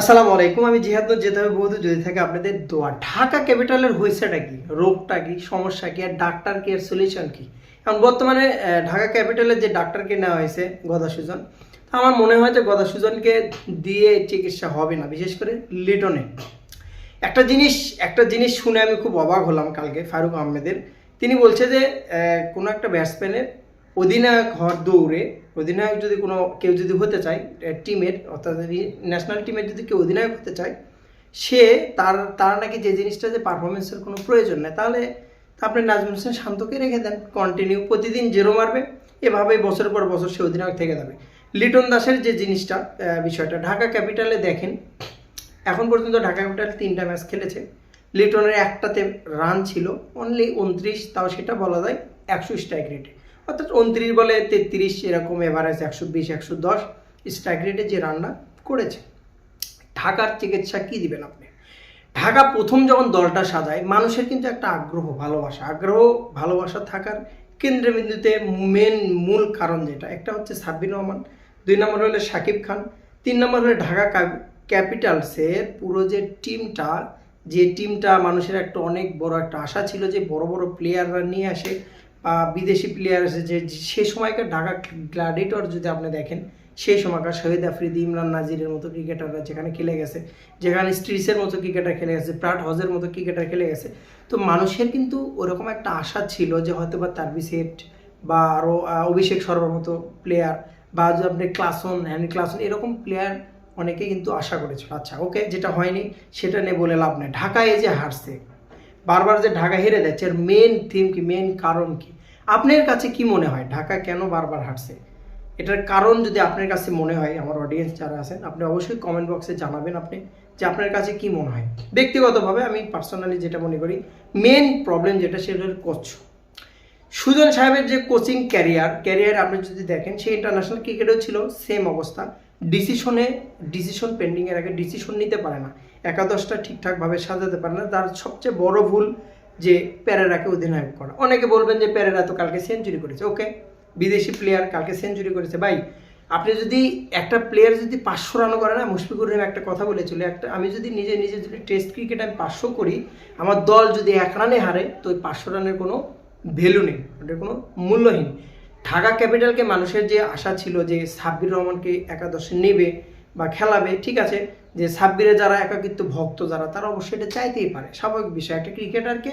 আসসালামু আলাইকুম, আমি জিহাদ যেতে হবে বহুদূর যদি থাকে আপনাদের দোয়া। ঢাকা ক্যাপিটালের হয়েছেটা কি? রোগটা কি? সমস্যা কি? আর ডাক্তার কি আর সলিউশন কি? এখন বর্তমানে ঢাকা ক্যাপিটালের যে ডাক্তারকে নেওয়া হয়েছে গদা সুজন আমার মনে হয় যে গদা সুজনকে দিয়ে চিকিৎসা হবে না, বিশেষ করে লিটনে। একটা জিনিস একটা জিনিস শুনে আমি খুব অবাক হলাম কালকে, ফারুক আহমেদের। তিনি বলছে যে কোনো একটা ব্যাটসম্যানের অধিনায়ক হওয়ার দৌড়ে অধিনায়ক যদি কোনো, কেউ যদি হতে চায় টিমের, অর্থাৎ ন্যাশনাল টিমের যদি কেউ অধিনায়ক হতে চায়, সে তার তার নাকি যে জিনিসটা যে পারফরমেন্সের কোনো প্রয়োজন নেই, তাহলে আপনি নাজমুল হোসেন শান্তকে রেখে দেন। কন্টিনিউ প্রতিদিন জেরো মারবে এভাবেই বছর পর বছর সে অধিনায়ক থেকে যাবে। লিটন দাসের যে জিনিসটা বিষয়টা, ঢাকা ক্যাপিটালে দেখেন, এখন পর্যন্ত ঢাকা ক্যাপিটাল তিনটা ম্যাচ খেলেছে। লিটনের একটাতে রান ছিল অনলি উনত্রিশ, তাও সেটা বলা যায় একশো স্ট্রাইক রেটে অর্থাৎ উনত্রিশ বলে তেত্রিশ, এরকম এভারেজ একশো বিশ, একশো দশ স্ট্রাইক রেটে যে রান্না করেছে। ঢাকার চিকিৎসা কি দিবেন আপনি? ঢাকা প্রথম যখন দলটা সাজায়, মানুষের কিন্তু একটা আগ্রহ, ভালোবাসা। আগ্রহ, ভালোবাসা থাকার কেন্দ্রবিন্দুতে মেন মূল কারণ যেটা, একটা হচ্ছে সাব্বির রহমান, দুই নম্বর হলে সাকিব খান, তিন নম্বর হলে ঢাকা ক্যাপিটালসের পুরো যে টিমটা যে টিমটা মানুষের একটা অনেক বড় একটা আশা ছিল যে বড় বড় প্লেয়াররা নিয়ে আসে বিদেশি প্লেয়ার আসে যে সে সময়কার ঢাকা গ্লাডিটর যদি আপনি দেখেন, সেই সময়কার শহীদ আফ্রিদি, ইমরান নাজিরের মতো ক্রিকেটাররা যেখানে খেলে গেছে, যেখানে স্ট্রিসের মতো ক্রিকেটার খেলে গেছে, প্রাট হজের মতো ক্রিকেটার খেলে গেছে, তো মানুষের কিন্তু ওরকম একটা আশা ছিল যে হয়তো বা তারবি সেট বা আরও অভিষেক শর্মার মতো প্লেয়ার বা আপনি ক্লাসন হ্যান্ড ক্লাসন, এরকম প্লেয়ার অনেকে কিন্তু আশা করেছিল। আচ্ছা ওকে যেটা হয়নি, সেটা নিয়ে বলে লাভ নেই। ঢাকায় যে হারছে বারবার যে ঢাকা হেরে যাচ্ছে, এর মেন থিম কি মেন কারণ কি? আপনার কাছে কি মনে হয়? ঢাকা কেন বারবার হারছে? এটার কারণ যদি আপনার কাছে মনে হয়, আমার অডিয়েন্স যারা আছেন, আপনি অবশ্যই কমেন্ট বক্সে জানাবেন আপনি যে আপনার কাছে কি মনে হয়। ব্যক্তিগতভাবে আমি পার্সোনালি যেটা মনে করি মেন প্রবলেম যেটা সেটা কোচ সুজন সাহেবের যে কোচিং ক্যারিয়ার ক্যারিয়ার আপনি যদি দেখেন, সে ইন্টারন্যাশনাল ক্রিকেটেও ছিল সেম অবস্থা। ডিসিশনে, ডিসিশন পেন্ডিংয়ের আগে ডিসিশন নিতে পারে না। একাদশটা ঠিকঠাকভাবে সাজাতে পারে না। তার সবচেয়ে বড় ভুল যে প্যারেরাকে অধিনায়ক করা। অনেকে বলবেন যে প্যারেরা তো কালকে সেঞ্চুরি করেছে। ওকে, বিদেশি প্লেয়ার কালকে সেঞ্চুরি করেছে। ভাই, আপনি যদি একটা প্লেয়ার যদি পাঁচশো রানও করে না, মুশফিকুর রহিম একটা কথা বলেছিল, একটা আমি যদি নিজে নিজে যদি টেস্ট ক্রিকেট আমি পাঁচশো করি, আমার দল যদি এক রানে হারে, তো ওই পাঁচশো রানের কোনো ভ্যালু নেই। ওটার কোনো মূল্যহীন। ঢাকা ক্যাপিটালকে মানুষের যে আশা ছিল যে সাব্বির রহমানকে একাদশে নেবে বা খেলাবে, ঠিক আছে? যে সাব্বিরে যারা একাকিত্ব ভক্ত যারা, তারা অবশ্যই এটা চাইতেই পারে। স্বাভাবিক বিষয়, একটা ক্রিকেটারকে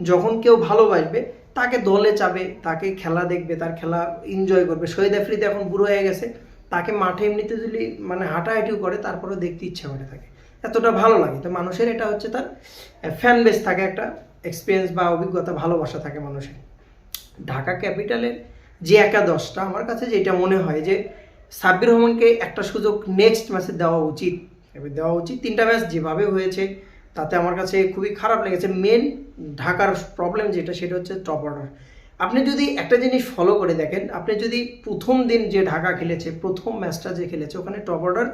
যখন কেউ ভালোবাসবে, তাকে দলে চাবে, তাকে খেলা দেখবে, তার খেলা এনজয় করবে। শহীদ আফ্রিদি এখন বুড়ো হয়ে গেছে, তাকে মাঠে এমনিতে যদি মানে হাঁটাহাঁটিও করে, তারপরেও দেখতে ইচ্ছা করে থাকে এতটা ভালো লাগে। তো মানুষের এটা হচ্ছে তার ফ্যান বেস থাকে একটা এক্সপিরিয়েন্স বা অভিজ্ঞতা, ভালোবাসা থাকে মানুষের। ঢাকা ক্যাপিটালের যে একাদশটা আমার কাছে যেটা মনে হয় যে সাব্বির রহমানকে একটা সুযোগ নেক্সট ম্যাচে দেওয়া উচিত। এবার দেওয়া উচিত তিনটা ম্যাচ যেভাবে হয়েছে, তাতে আমার কাছে খুবই খারাপ লেগেছে। মেন ঢাকার প্রবলেম যেটা, সেটা হচ্ছে টপ অর্ডার আপনি যদি একটা জিনিস ফলো করে দেখেন, আপনি যদি প্রথম দিন যে ঢাকা খেলেছে, প্রথম ম্যাচটা যে খেলেছে, ওখানে টপ অর্ডার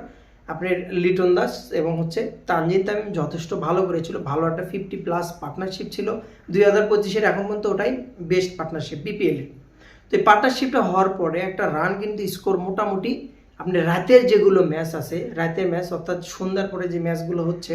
আপনার লিটন দাস এবং হচ্ছে তানজিদ তামিম যথেষ্ট ভালো করেছিল। ভালো একটা ফিফটি প্লাস পার্টনারশিপ ছিল। দুই হাজার পঁচিশের এখন পর্যন্ত ওটাই বেস্ট পার্টনারশিপ বিপিএলের তো এই পার্টনারশিপটা হওয়ার পরে একটা রান কিন্তু স্কোর মোটামুটি আপনি রাতের যেগুলো ম্যাচ আছে, রাতের ম্যাচ অর্থাৎ সন্ধ্যার পরে যে ম্যাচগুলো হচ্ছে,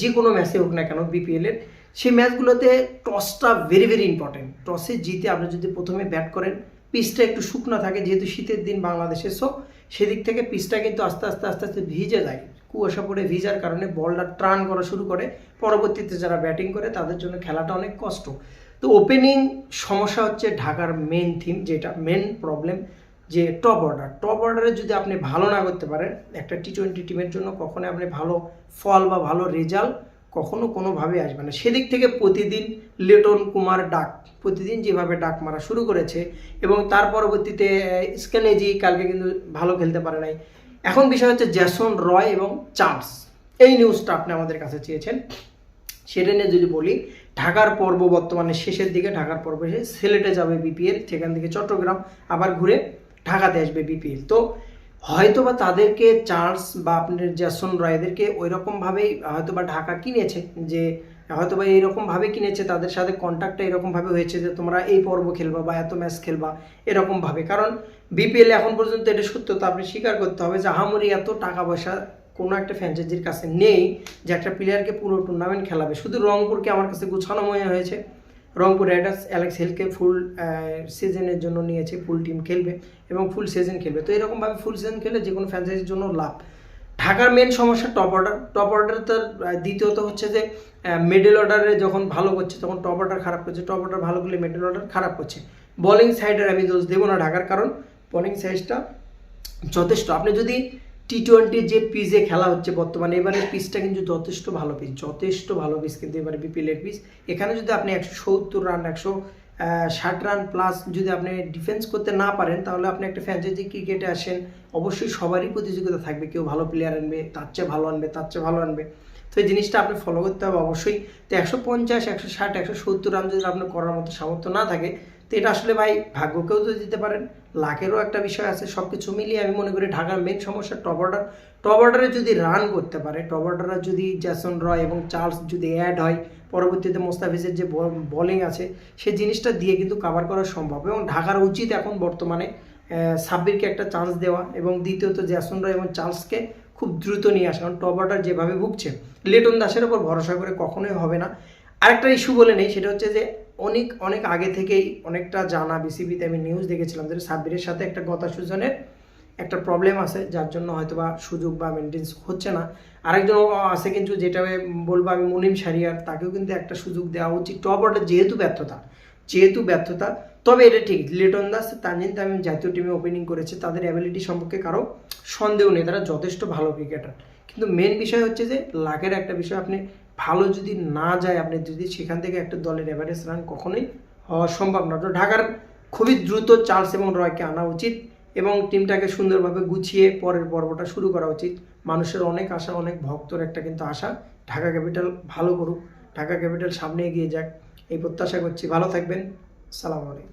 যে কোনো ম্যাচে হোক না কেন বিপিএলের সেই ম্যাচগুলোতে টসটা ভেরি ভেরি ইম্পর্টেন্ট টসে জিতে আপনি যদি প্রথমে ব্যাট করেন পিচটা একটু শুকনো থাকে যেহেতু শীতের দিন বাংলাদেশে সো সেদিক থেকে পিচটা কিন্তু আস্তে আস্তে আস্তে আস্তে ভিজে যায়। কুয়াশা পড়ে ভিজার কারণে বলটা টার্ন করা শুরু করে। পরবর্তীতে যারা ব্যাটিং করে, তাদের জন্য খেলাটা অনেক কষ্ট। তো ওপেনিং সমস্যা হচ্ছে ঢাকার মেন থিম যেটা মেন প্রবলেম যে টপ অর্ডার টপ অর্ডারে যদি আপনি ভালো না করতে পারেন, একটা টি টোয়েন্টি টিমের জন্য কখনো আপনি ভালো ফল বা ভালো রেজাল্ট কখনো কোনোভাবে আসবে না। সেদিক থেকে প্রতিদিন লেটন কুমার ডাক, প্রতিদিন যেভাবে ডাক মারা শুরু করেছে এবং তার পরবর্তীতে স্কেনেজি কালকে কিন্তু ভালো খেলতে পারে নাই। এখন বিষয় হচ্ছে জ্যাসন রয় এবং চার্লস। এই নিউজটা আপনি আমাদের কাছে চেয়েছেন। সেটা নিয়ে যদি বলি ঢাকার পর্ব বর্তমানে শেষের দিকে, ঢাকার পর্ব এসে সিলেটে যাবে বিপিএল সেখান থেকে চট্টগ্রাম, আবার ঘুরে ঢাকাতে আসবে বিপিএল তো হয়তো বা তাদেরকে চার্লস বা আপনার জ্যাসন রয়দেরকে ওই রকমভাবেই হয়তো বা ঢাকা কিনেছে, যে হয়তো বা এইরকমভাবে কিনেছে, তাদের সাথে কন্ট্যাক্টটা এরকমভাবে হয়েছে যে তোমরা এই পর্ব খেলবা বা এত ম্যাচ খেলবা, এরকমভাবে। কারণ বিপিএল এখন পর্যন্ত এটা সত্যতা আপনি স্বীকার করতে হবে যে আহামরি এত টাকা পয়সা কোনো একটা ফ্র্যাঞ্চাইজির কাছে নেই যে একটা প্লেয়ারকে পুরো টুর্নামেন্ট খেলাবে। শুধু রংপুরকে আমার কাছে গুছানো মনে হয়েছে। রংপুর রাইডার্স অ্যালেক্স হেলকে ফুল সিজনের জন্য নিয়েছে ফুল টিম খেলবে এবং ফুল সিজন খেলবে। তো এরকমভাবে ফুল সিজন খেলে যে কোনো ফ্র্যাঞ্চাইজির জন্য লাভ। ঢাকার মেন সমস্যা টপ অর্ডার টপ অর্ডার তার দ্বিতীয়ত হচ্ছে যে মিডল অর্ডারে যখন ভালো করছে, তখন টপ অর্ডার খারাপ করছে। টপ অর্ডার ভালো করলে মিডল অর্ডার খারাপ করছে। বোলিং সাইডের আমি দোষ দেবো না ঢাকার কারণ। বোলিং সাইজটা যথেষ্ট। আপনি যদি টি টোয়েন্টির যে পিচে খেলা হচ্ছে বর্তমানে, এবারে পিচটা কিন্তু যথেষ্ট ভালো পিচ যথেষ্ট ভালো পিচ কিন্তু এবারে বিপিএলের পিচ এখানে যদি আপনি একশো সত্তর রান একশো ষাট রান প্লাস যদি আপনি ডিফেন্স করতে না পারেন, তাহলে আপনি একটা ফ্র্যাঞ্চাইজি ক্রিকেটে আসেন। অবশ্যই সবারই প্রতিযোগিতা থাকবে, কেউ ভালো প্লেয়ার আনবে, তার চেয়ে ভালো আনবে, তার চেয়ে ভালো আনবে। তো এই জিনিসটা আপনি ফলো করতে হবে অবশ্যই। তো একশো পঞ্চাশ, একশো ষাট, একশো সত্তর রান যদি আপনার করার মতো সামর্থ্য না থাকে, তো এটা আসলে ভাই ভাগ্যকেও তো দিতে পারেন। লাখেরও একটা বিষয় আছে সব কিছু মিলিয়ে আমি মনে করি ঢাকার মেন সমস্যা টপ অর্ডার টপ অর্ডারে যদি রান করতে পারে টপ অর্ডারে যদি জ্যাসন রয় এবং চার্লস যদি অ্যাড হয়, পরবর্তীতে মোস্তাফিজের যে বোলিং আছে সেই জিনিসটা দিয়ে কিন্তু কাভার করা সম্ভব। এবং ঢাকার উচিত এখন বর্তমানে সাব্বিরকে একটা চান্স দেওয়া এবং দ্বিতীয়ত জ্যাসন রয় এবং চার্লসকে খুব দ্রুত নিয়ে আসা। কারণ টপ অর্ডার যেভাবে ভুগছে, লেটন দাসের ওপর ভরসা করে কখনোই হবে না। আরেকটা ইস্যু বলে নেই, সেটা হচ্ছে যে অনেক অনেক আগে থেকেই অনেকটা জানা বিসিবিতে আমি নিউজ দেখেছিলাম যে সাব্বিরের সাথে একটা গত সিজনের একটা প্রবলেম আছে, যার জন্য হয়তো বা সুযোগ বা মেনটেন্স হচ্ছে না। আরেকজন আছে কিন্তু যেটা বলব আমি মুনিম সারিয়ার তাকেও কিন্তু একটা সুযোগ দেওয়া উচিত। টপ অর্ডার যেহেতু ব্যর্থতা যেহেতু ব্যর্থতা তবে এটা ঠিক, লিটন দাস, তানজিন তামিম জাতীয় টিমে ওপেনিং করেছে, তাদের অ্যাবিলিটি সম্পর্কে কারও সন্দেহ নেই, তারা যথেষ্ট ভালো ক্রিকেটার কিন্তু মেন বিষয় হচ্ছে যে লাখের একটা বিষয়, আপনি ভালো যদি না যায়, আপনি যদি সেখান থেকে একটা দলের এভারেজ রান কখনোই হওয়া সম্ভব না। তো ঢাকার খুবই দ্রুত চার্লস এবং রয়কে আনা উচিত এবং টিমটাকে সুন্দরভাবে গুছিয়ে পরের পর্বটা শুরু করা উচিত। মানুষের অনেক আশা, অনেক ভক্তর একটা কিন্তু আশা, ঢাকা ক্যাপিটাল ভালো করুক, ঢাকা ক্যাপিটাল সামনে এগিয়ে যাক, এই প্রত্যাশা করছি। ভালো থাকবেন, সালাম আলাইকুম।